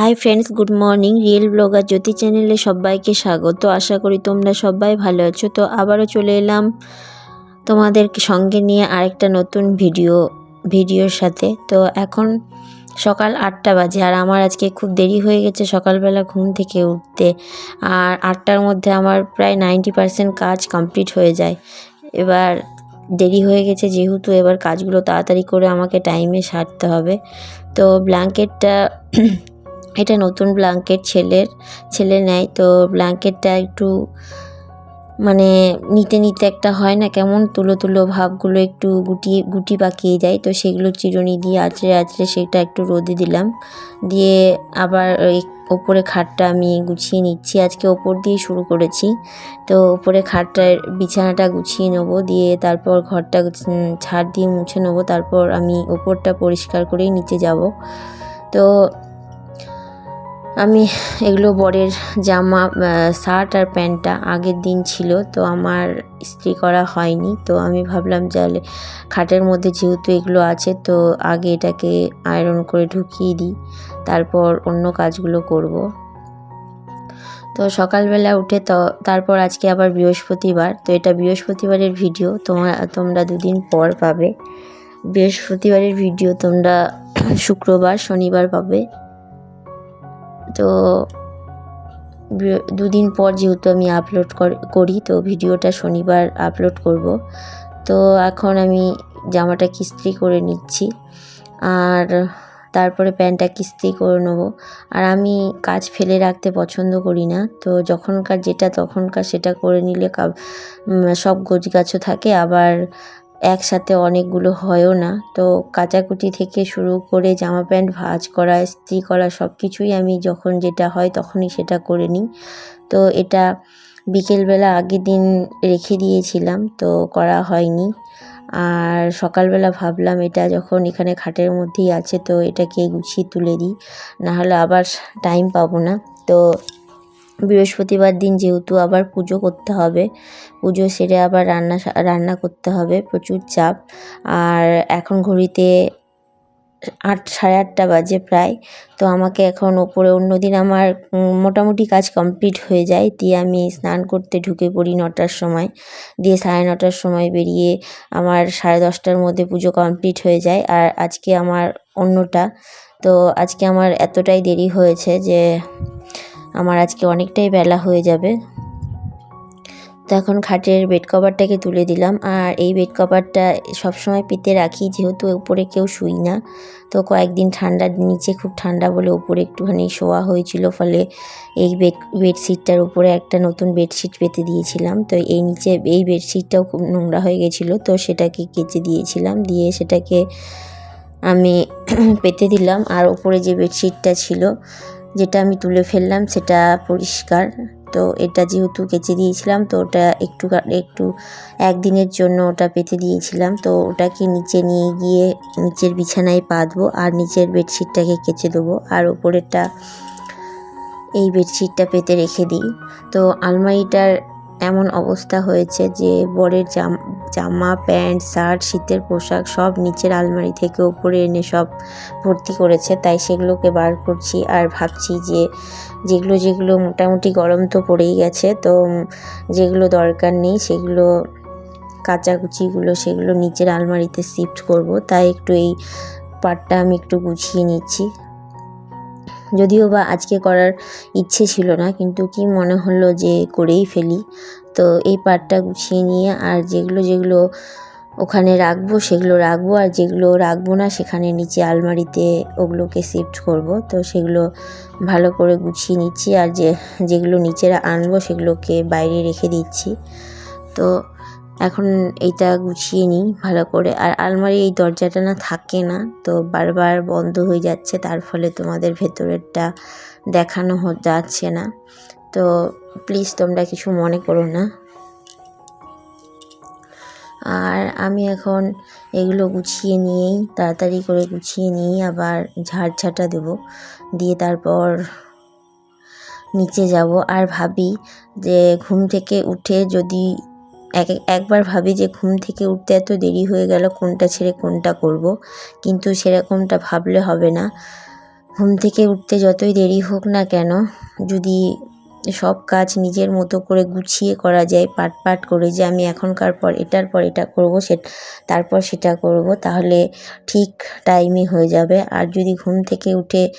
Hi friends good morning real blogger Jyoti চ্যানেলে সবাইকে স্বাগত। আশা করি তোমরা সবাই ভালো আছো। তো আবারও চলে এলাম তোমাদের সঙ্গে নিয়ে আরেকটা নতুন ভিডিও, ভিডিওর সাথে। তো এখন সকাল আটটা বাজে আর আমার আজকে খুব দেরি হয়ে গেছে সকালবেলা ঘুম থেকে উঠতে। আর আটটার মধ্যে আমার প্রায় নাইনটি পারসেন্ট কাজ কমপ্লিট হয়ে যায়। এবার দেরি হয়ে গেছে যেহেতু এবার কাজগুলো তাড়াতাড়ি করে আমাকে টাইমে সারতে হবে। তো ব্ল্যাঙ্কেটটা এটা নতুন ব্ল্যাঙ্কেট ছেলের, ছেলে নেয়, তো ব্ল্যাঙ্কেটটা একটু মানে নিতে নিতে একটা হয় না কেমন? তুলো তুলো ভাবগুলো একটু গুটি গুটি পাকিয়ে যায়, তো সেগুলো চিরুনি দিয়ে আঁচড়ে আঁচড়ে সেটা একটু রোদে দিলাম। দিয়ে আবার ওপরে খাটটা আমি গুছিয়ে নিচ্ছি। আজকে ওপর দিয়ে শুরু করেছি। তো ওপরে খাটটার বিছানাটা গুছিয়ে নেব, দিয়ে তারপর ঘরটা ঝাড় দিয়ে মুছে নেব, তারপর আমি ওপরটা পরিষ্কার করেই নিচে যাব। তো আমি এগুলো বরের জামা শার্ট আর প্যান্টটা আগের দিন ছিল, তো আমার ইস্ত্রি করা হয়নি। তো আমি ভাবলাম যে খাটের মধ্যে যেহেতু এগুলো আছে, তো আগে এটাকে আয়রন করে ঢুকিয়ে দিই, তারপর অন্য কাজগুলো করব। তো সকালবেলা উঠে তো, তারপর আজকে আবার বৃহস্পতিবার, তো এটা বৃহস্পতিবারের ভিডিও, তোমরা তোমরা দুদিন পর পাবে। বৃহস্পতিবারের ভিডিও তোমরা শুক্রবার, শনিবার পাবে। তো দুদিন পর যেহেতু আমি আপলোড করি তো ভিডিওটা শনিবার আপলোড করব। তো এখন আমি জামাটা কিস্ত্রি করে নিচ্ছি, আর তারপরে প্যান্টটা কিস্ত্রি করে নেব। আর আমি কাজ ফেলে রাখতে পছন্দ করি না, তো যখনকার যেটা তখনকার সেটা করে নিলে সব গোছগাছও থাকে, আবার একসাথে অনেকগুলো হয়ও না। তো কাচাকুটি থেকে শুরু করে জামা প্যান্ট, ভাজ করা, ইস্ত্রি করা সব কিছুই আমি যখন যেটা হয় তখনই সেটা করে নিই। তো এটা বিকেলবেলা আগের দিন রেখে দিয়েছিলাম, তো করা হয়নি। আর সকালবেলা ভাবলাম এটা যখন এখানে খাটের মধ্যেই আছে তো এটাকে গুছিয়ে তুলে দিই। নাহলে আবার টাইম পাবো না। তো বৃহস্পতিবার দিন যেহেতু আবার পুজো করতে হবে, পুজো সেরে আবার রান্না রান্না করতে হবে, প্রচুর চাপ। আর এখন ঘড়িতে আট, সাড়ে আটটা বাজে প্রায়, তো আমাকে এখন ওপরে অন্য দিন আমার মোটামুটি কাজ কমপ্লিট হয়ে যায়, দিয়ে আমি স্নান করতে ঢুকে পড়ি নটার সময়, দিয়ে সাড়ে নটার সময় বেরিয়ে আমার সাড়ে দশটার মধ্যে পুজো কমপ্লিট হয়ে যায়। আর আজকে আমার অন্যটা, তো আজকে আমার এতটাই দেরি হয়েছে যে আমার আজকে অনেকটাই বেলা হয়ে যাবে। তো এখন খাটের বেড কভারটাকে তুলে দিলাম। আর এই বেড কভারটা সবসময় পেতে রাখি, যেহেতু উপরে কেউ শুই না। তো কয়েকদিন ঠান্ডা, নিচে খুব ঠান্ডা বলে উপরে একটুখানি শোয়া হয়েছিল, ফলে এই বেড বেডশিটটার উপরে একটা নতুন বেডশিট পেতে দিয়েছিলাম। তো এই নিচে, এই বেডশিটটাও খুব নোংরা হয়ে গেছিল, তো সেটাকে কেচে দিয়েছিলাম। দিয়ে সেটাকে আমি পেতে দিলাম। আর ওপরে যে বেডশিটটা ছিল যেটা আমি তুলে ফেললাম সেটা পরিষ্কার। তো এটা যেহেতু কেচে দিয়েছিলাম, তো ওটা একটু একটু একদিনের জন্য ওটা পেতে দিয়েছিলাম। তো ওটাকে নিচে নিয়ে গিয়ে নিচের বিছানায় পাতবো আর নিচের বেডশিটটাকে কেচে দেবো আর ওপরেরটা এই বেডশিটটা পেতে রেখে দিই। তো আলমারিটার এমন অবস্থা হয়েছে যে বরের জাম প্যান্ট, শার্ট, শীতের পোশাক সব নিচের আলমারি থেকে উপরে এনে সব ভর্তি করেছে। তাই সেগুলোকে বার করছি আর ভাবছি যে যেগুলো যেগুলো মোটামুটি গরম তো পড়েই গেছে, তো যেগুলো দরকার নেই সেগুলো, কাচাকুচিগুলো সেগুলো নিচের আলমারিতে শিফট করব। তাই একটু এই পার্টটা আমি একটু গুছিয়ে নিচ্ছি। যদিও বা আজকে করার ইচ্ছে ছিল না, কিন্তু কি মনে হলো যে করেই ফেলি। তো এই পার্টটা গুছিয়ে নিয়ে আর যেগুলো যেগুলো ওখানে রাখব, সেগুলো রাখব, আর যেগুলো রাখব না, সেখানে নিচে আলমারিতে ওগুলোকে শিফট করব। তো সেগুলো ভালো করে গুছিয়ে নিচ্ছি, আর যে, যেগুলো নিচে আনব, সেগুলোকে বাইরে রেখে দিচ্ছি। তো এখন এইটা গুছিয়ে নিই ভালো করে। আর আলমারি এই দরজাটা না থাকে না, তো বারবার বন্ধ হয়ে যাচ্ছে, তার ফলে তোমাদের ভেতরেরটা দেখানো যাচ্ছে না। তো প্লিজ তোমরা কিছু মনে করো না। আর আমি এখন এগুলো গুছিয়ে নিয়েই, তাড়াতাড়ি করে গুছিয়ে নিয়েই আবার ঝাড় ঝাঁটা দেবো। দিয়ে তারপর নিচে যাব। আর ভাবি যে ঘুম থেকে উঠে যদি এক এক- একবার ভাবি যে ঘুম থেকে উঠতে এত দেরি হয়ে গেল, কোনটা ছেড়ে কোনটা করব। কিন্তু সেরকমটা ভাবলে হবে না। ঘুম থেকে উঠতে যতই দেরি হোক না কেন, যদি সব কাজ নিজের মতো করে গুছিয়ে করা যায়, পাট পাট করে যে আমি এখনকার পর এটার পর এটা করব, সে, তারপর সেটা করব, তাহলে ঠিক টাইমে হয়ে যাবে। আর যদি ঘুম থেকে উঠে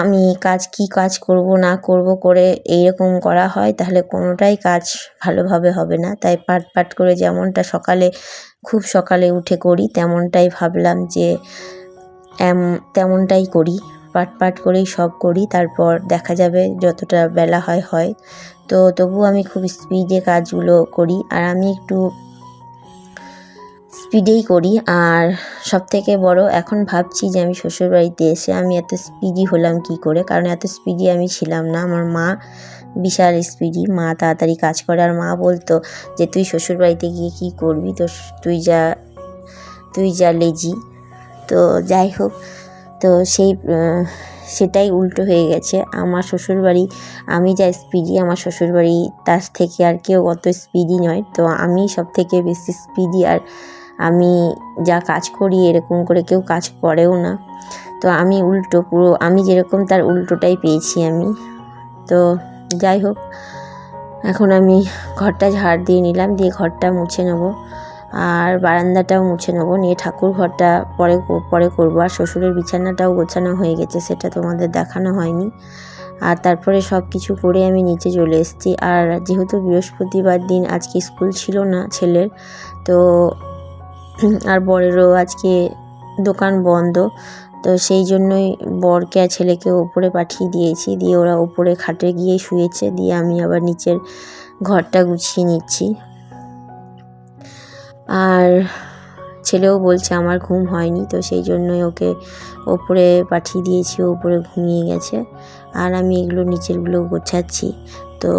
আমি কাজ কি কাজ করব, না করব করে এইরকম করা হয়, তাহলে কোনোটাই কাজ ভালোভাবে হবে না। তাই পাট পাট করে যেমনটা সকালে, খুব সকালে উঠে করি, তেমনটাই ভাবলাম যে তেমনটাই করি। পাট পাট করেই সব করি, তারপর দেখা যাবে যতটা বেলা হয় হয়। তো তবু আমি খুব স্পিডে কাজগুলো করি, আর আমি একটু স্পিডেই করি। আর সব থেকে বড় এখন ভাবছি যে আমি শ্বশুরবাড়িতে এসে আমি এত স্পিডি হলাম কি করে? কারণ এত স্পিডি আমি ছিলাম না। আমার মা বিশাল স্পিডি মা তাড়াতাড়ি কাজ করে। আর মা বলতো যে, তুই শ্বশুরবাড়িতে গিয়ে কি করবি? তো তুই যা তুই যা লেজি তো যাই হোক, তো সেই সেটাই উল্টো হয়ে গেছে। আমার শ্বশুরবাড়ি, আমি যা স্পিডি আমার শ্বশুরবাড়ি তার থেকে আর কেউ অত স্পিডি নয়। তো আমি সব থেকে বেশি স্পিডি আর আমি যা কাজ করি এরকম করে কেউ কাজ করেও না। তো আমি উল্টো পুরো, আমি যেরকম তার উল্টোটাই পেয়েছি আমি। তো যাই হোক, এখন আমি ঘরটা ঝাড় দিয়ে নিলাম, দিয়ে ঘরটা মুছে নেব। আর বারান্দাটাও মুছে নেব, নিয়ে ঠাকুর ঘরটা পরে পরে করব। আর শ্বশুরের বিছানাটাও গোছানো হয়ে গেছে, সেটা তোমাদের দেখানো হয়নি। আর তারপরে সব কিছু করে আমি নিচে চলে এসেছি। আর যেহেতু বৃহস্পতিবার দিন, আজকে স্কুল ছিল না ছেলের, তো আর বরেরও আজকে দোকান বন্ধ। তো সেই জন্যই বরকে আর ছেলেকে ওপরে পাঠিয়ে দিয়েছি। দিয়ে ওরা ওপরে খাটে গিয়ে শুয়েছে। দিয়ে আমি আবার নিচের ঘরটা গুছিয়ে নিচ্ছি। আর ছেলেও বলছে, আমার ঘুম হয়নি। তো সেই জন্যই ওকে ওপরে পাঠিয়ে দিয়েছি। ওপরে ঘুমিয়ে গেছে। আর আমি এগুলো নিচেরগুলো গোছাচ্ছি। তো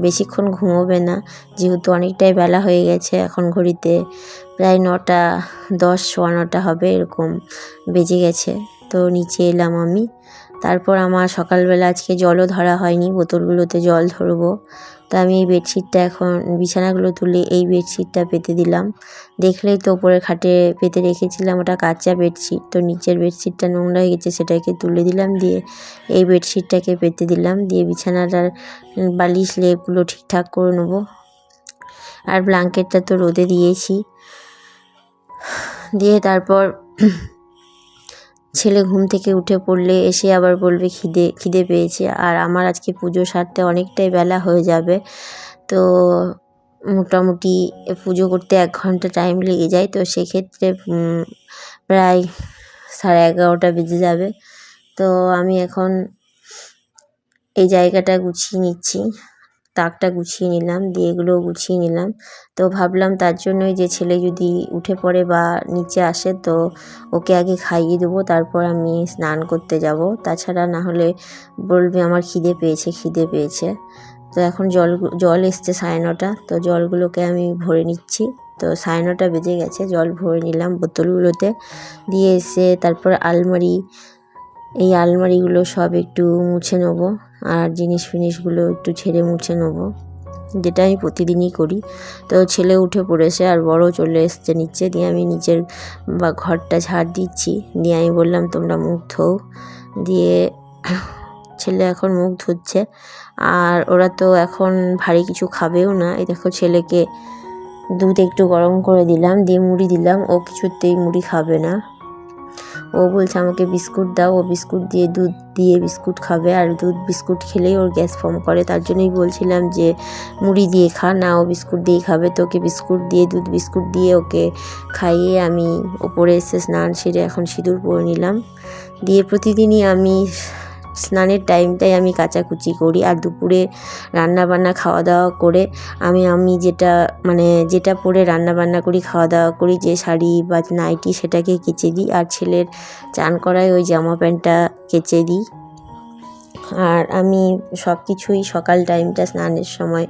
বেশিক্ষণ ঘুমোবে না। যেহেতু অনেকটাই বেলা হয়ে গেছে এখন ঘড়িতে, প্রায় নটা, দশ, সোয়া নটা হবে এরকম বেজে গেছে। তো নিচে এলাম আমি। তারপর আমার সকালবেলা আজকে জলও ধরা হয়নি, বোতলগুলোতে জল ধরবো। তো আমি এই বেডশিটটা এখন, বিছানাগুলো তুলে এই বেডশিটটা পেতে দিলাম। দেখলেই তো ওপরে খাটে পেতে রেখেছিলাম ওটা কাঁচা বেডশিট, তো নিচের বেডশিটটা নোংরা হয়ে গেছে, সেটাকে তুলে দিলাম, দিয়ে এই বেডশিটটাকে পেতে দিলাম, দিয়ে বিছানাটার বালিশ, লেপগুলো ঠিকঠাক করে নেব। আর ব্ল্যাঙ্কেটটা তো রোদে দিয়েছি। দিয়ে তারপর ছেলে ঘুম থেকে উঠে পড়লে এসে আবার বলবে খিদে খিদে পেয়েছে। আর আমার আজকে পুজো সারতে অনেকটাই বেলা হয়ে যাবে। তো মোটামুটি পুজো করতে এক ঘণ্টা টাইম লেগে যায়। তো সেক্ষেত্রে প্রায় সাড়ে এগারোটা বেজে যাবে। তো আমি এখন এই জায়গাটা গুছিয়ে নিচ্ছি। তাকটা গুছিয়ে নিলাম, দিয়ে এগুলো গুছিয়ে নিলাম। তো ভাবলাম তার জন্যই যে ছেলে যদি উঠে পড়ে বা নিচে আসে তো ওকে আগে খাইয়ে দেবো, তারপর আমি স্নান করতে যাব। তাছাড়া না হলে বলবে আমার খিদে পেয়েছে খিদে পেয়েছে। তো এখন জল জল এসছে সাড়ে নটা, তো জলগুলোকে আমি ভরে নিচ্ছি। তো সাড়ে নটা বেজে গেছে, জল ভরে নিলাম বোতলগুলোতে। দিয়ে এসে তারপর আলমারি, এই আলমারিগুলো সব একটু মুছে নেব। আর জিনিস ফিনিসগুলো একটু ছেড়ে মুছে নেব, যেটা আমি প্রতিদিনই করি। তো ছেলে উঠে পড়েছে আর বড় চলে এসছে নিচে, দিয়ে আমি নিচের বা ঘরটা ঝাড় দিচ্ছি। দিয়ে আমি বললাম, তোমরা মুখ ধোও। দিয়ে ছেলে এখন মুখ ধুচ্ছে। আর ওরা তো এখন ভারী কিছু খাবেও না। এই দেখো ছেলেকে দুধ একটু গরম করে দিলাম, দিয়ে মুড়ি দিলাম। ও কিছুতেই মুড়ি খাবে না। ও বলছে, আমাকে বিস্কুট দাও, ও বিস্কুট দিয়ে দুধ দিয়ে বিস্কুট খাবে আর দুধ বিস্কুট খেলেই ওর গ্যাস ফর্ম করে। তার জন্যই বলছিলাম যে, মুড়ি দিয়ে খা, না ও বিস্কুট দিয়েই খাবে। তো ওকে বিস্কুট দিয়ে, দুধ বিস্কুট দিয়ে ওকে খাইয়ে আমি ওপরে এসে স্নান সেরে এখন সিঁদুর পরে নিলাম। দিয়ে প্রতিদিনই আমি স্নানের টাইমটাই আমি কাচাকুচি করি আর দুপুরে রান্নাবান্না খাওয়া দাওয়া করে আমি আমি যেটা মানে যেটা পরে রান্না বান্না করি খাওয়া দাওয়া করি, যে শাড়ি বা নাইটি সেটাকে কেচে দিই। আর ছেলের চান করায় ওই জামা প্যান্টটা কেচে দিই। আর আমি সব কিছুই সকাল টাইমটা স্নানের সময়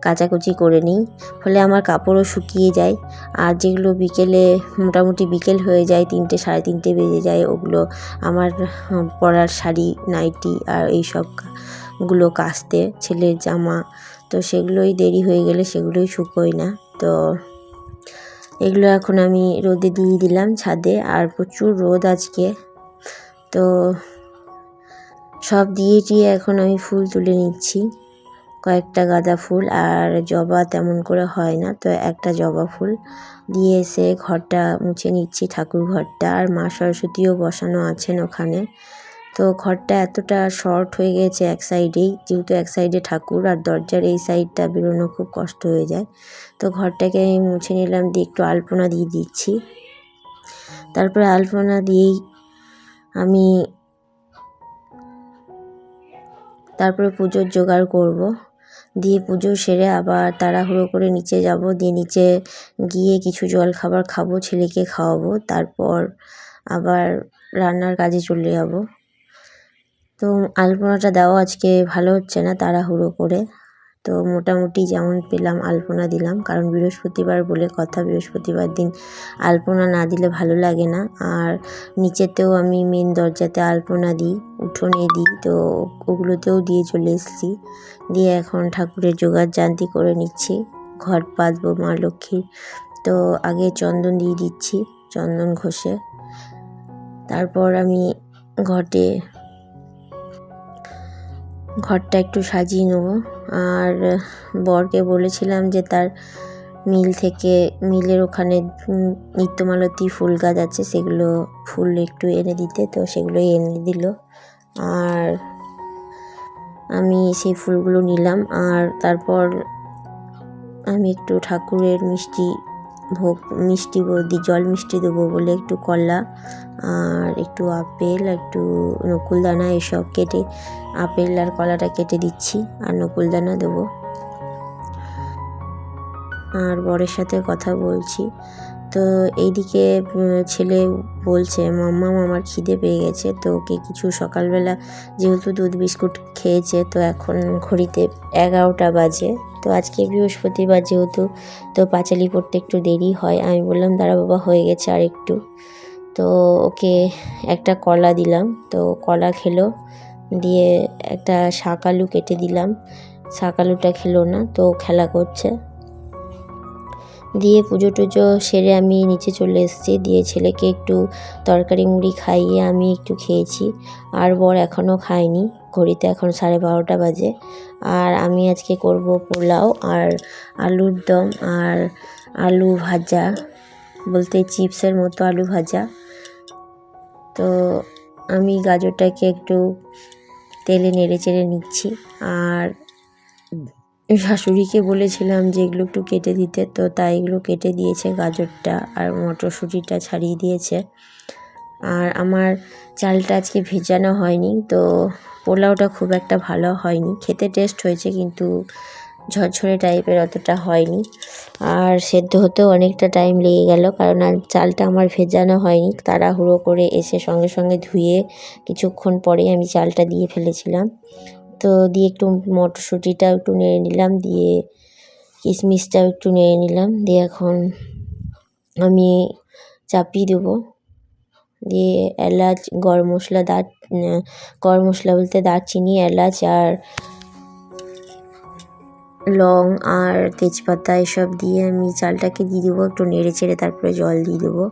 কাচাকুচি করে নিই। ফলে আমার কাপড়ও শুকিয়ে যায়। আর যেগুলো বিকেলে, মোটামুটি বিকেল হয়ে যায়, তিনটে, সাড়ে তিনটে বেজে যায়, ওগুলো আমার পরার শাড়ি, নাইটি আর এই সবগুলো কাচতে, ছেলের জামা। তো সেগুলোই দেরি হয়ে গেলে সেগুলোই শুকোয় না। তো এগুলো এখন আমি রোদে দিয়ে দিলাম ছাদে। আর প্রচুর রোদ আজকে। তো সব দিয়ে টিয়ে এখন আমি ফুল তুলে নিচ্ছি। কয়েকটা গাঁদা ফুল আর জবা তেমন করে হয় না, তো একটা জবা ফুল দিয়ে এসে ঘরটা মুছে নিচ্ছি, ঠাকুর ঘরটা। আর মা সরস্বতীও বসানো আছেন ওখানে। তো ঘরটা এতটা শর্ট হয়ে গেছে এক সাইডেই, যেহেতু এক সাইডে ঠাকুর আর দরজার এই সাইডটা বেরোনো খুব কষ্ট হয়ে যায়। তো ঘরটাকে আমি মুছে নিলাম দিয়ে একটু আলপনা দিয়ে দিচ্ছি। তারপরে আলপনা দিয়েই আমি তারপরে পুজোর জোগাড় করব। দিয়ে পুজো সেরে আবার তাড়াহুড়ো করে নিচে যাব। দিয়ে নিচে গিয়ে কিছু জল খাবার খাব, ছেলেকে খাওয়াবো। তারপর আবার রান্নার কাজে চলে যাব। তো আলপনাটা দেওয়া আজকে ভালো হচ্ছে না তাড়াহুড়ো করে। তো মোটামুটি যেমন পেলাম, আলপনা দিলাম। কারণ বৃহস্পতিবার বলে কথা, বৃহস্পতিবার দিন আলপনা না দিলে ভালো লাগে না। আর নিচেতেও আমি মেন দরজাতে আলপনা দিই, উঠোনে দিই, তো ওগুলোতেও দিয়ে চলে এসেছি। দিয়ে এখন ঠাকুরের জোগাড় জান্তি করে নিচ্ছি, ঘর পাতবো মা লক্ষ্মীর। তো আগে চন্দন দিয়ে দিচ্ছি, চন্দন ঘষে। তারপর আমি ঘটে, ঘরটা একটু সাজিয়ে নেব। আর বরকে বলেছিলাম যে তার মিল থেকে, মিলের ওখানে নিত্যমালতী ফুল গাছ আছে, সেগুলো ফুল একটু এনে দিতে, তো সেগুলো এনে দিল। আর আমি সেই ফুলগুলো নিলাম, আর তারপর আমি একটু ঠাকুরের মিষ্টি ভোগ মিষ্টি জল মিষ্টি দেবো বলে একটু কলা আর একটু আপেল, একটু নকুলদানা এসব কেটে, আপেল আর কলাটা কেটে দিচ্ছি আর নকুলদানা দেবো। আর বরের সাথে কথা বলছি। তো এইদিকে ছেলে বলছে, মাম্মা আমার খিদে পেয়ে গেছে, তো ওকে কিছু সকালবেলা যেহেতু দুধ বিস্কুট খেয়েছে, তো এখন ঘড়িতে এগারোটা বাজে। তো আজকে বৃহস্পতিবার যেহেতু, তো পাঁচালি পড়তে একটু দেরি হয়। আমি বললাম, দাঁড়া বাবা, হয়ে গেছে আর একটু। তো ওকে একটা কলা দিলাম। তো কলা খেলো, দিয়ে একটা শাক আলু কেটে দিলাম। শাক আলুটা খেলো না, তো খেলা করছে। দিয়ে পুজো টুজো সেরে আমি নিচে চলে এসেছি। দিয়ে ছেলেকে একটু তরকারি মুড়ি খাইয়ে আমি একটু খেয়েছি। আর বর এখনও খায়নি। ঘড়িতে এখন সাড়ে বারোটা বাজে। আর আমি আজকে করব পোলাও আর আলুর দম আর আলু ভাজা, বলতে চিপসের মতো আলু ভাজা। তো আমি গাজরটাকে একটু তেলে নেড়ে চেড়ে নিচ্ছি। আর শাশুড়িকে বলেছিলাম যে এগুলো একটু কেটে দিতে, তো তাই এগুলো কেটে দিয়েছে গাজরটা আর মটরশুঁটিটা ছাড়িয়ে দিয়েছে। আর আমার চালটা আজকে ভেজানো হয়নি, তো পোলাওটা খুব একটা ভালো হয়নি। খেতে টেস্ট হয়েছে কিন্তু ঝরঝরে টাইপের অতটা হয়নি। আর সেদ্ধ হতেও অনেকটা টাইম লেগে গেল, কারণ আর চালটা আমার ভেজানো হয়নি। তাড়াহুড়ো করে এসে সঙ্গে সঙ্গে ধুয়ে কিছুক্ষণ পরেই আমি চালটা দিয়ে ফেলেছিলাম। তো দিয়ে একটু মটরশুঁটিটাও একটু নেড়ে নিলাম, দিয়ে কিশমিশটাও একটু নেড়ে নিলাম, দিয়ে এখন আমি চাপিয়ে দেবো। দিয়ে এলাচ, গরম মশলা দার, গরম মশলা বলতে দারচিনি, এলাচ আর লং আর তেজপাতা এসব দিয়ে আমি চালটাকে দিয়ে দেবো, একটু নেড়ে চেড়ে তারপরে জল দিয়ে দেবো।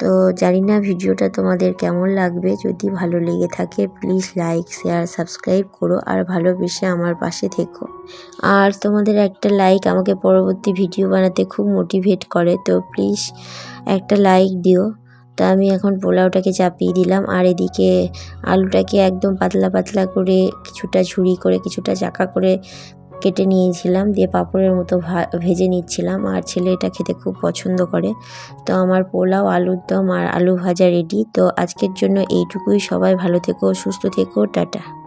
তো জানি না ভিডিওটা তোমাদের কেমন লাগবে। যদি ভালো লেগে থাকে প্লিজ লাইক শেয়ার সাবস্ক্রাইব করো আর ভালোবেসে আমার পাশে থেকো। আর তোমাদের একটা লাইক আমাকে পরবর্তী ভিডিও বানাতে খুব মোটিভেট করে, তো প্লিজ একটা লাইক দিও। তো আমি এখন পোলাওটাকে চাপিয়ে দিলাম আর এদিকে আলুটাকে একদম পাতলা পাতলা করে কিছুটা ঝুড়ি করে কিছুটা চাকা করে কেটে নিয়েছিলাম, দিয়ে পাঁপড়ের মতো ভেজে নিচ্ছিলাম। আর ছেলে এটা খেতে খুব পছন্দ করে। তো আমার পোলাও, আলুর দম আর আলু ভাজা রেডি তো আজকের জন্য এইটুকুই। সবাই ভালো থেকো, সুস্থ থেকো। টাটা।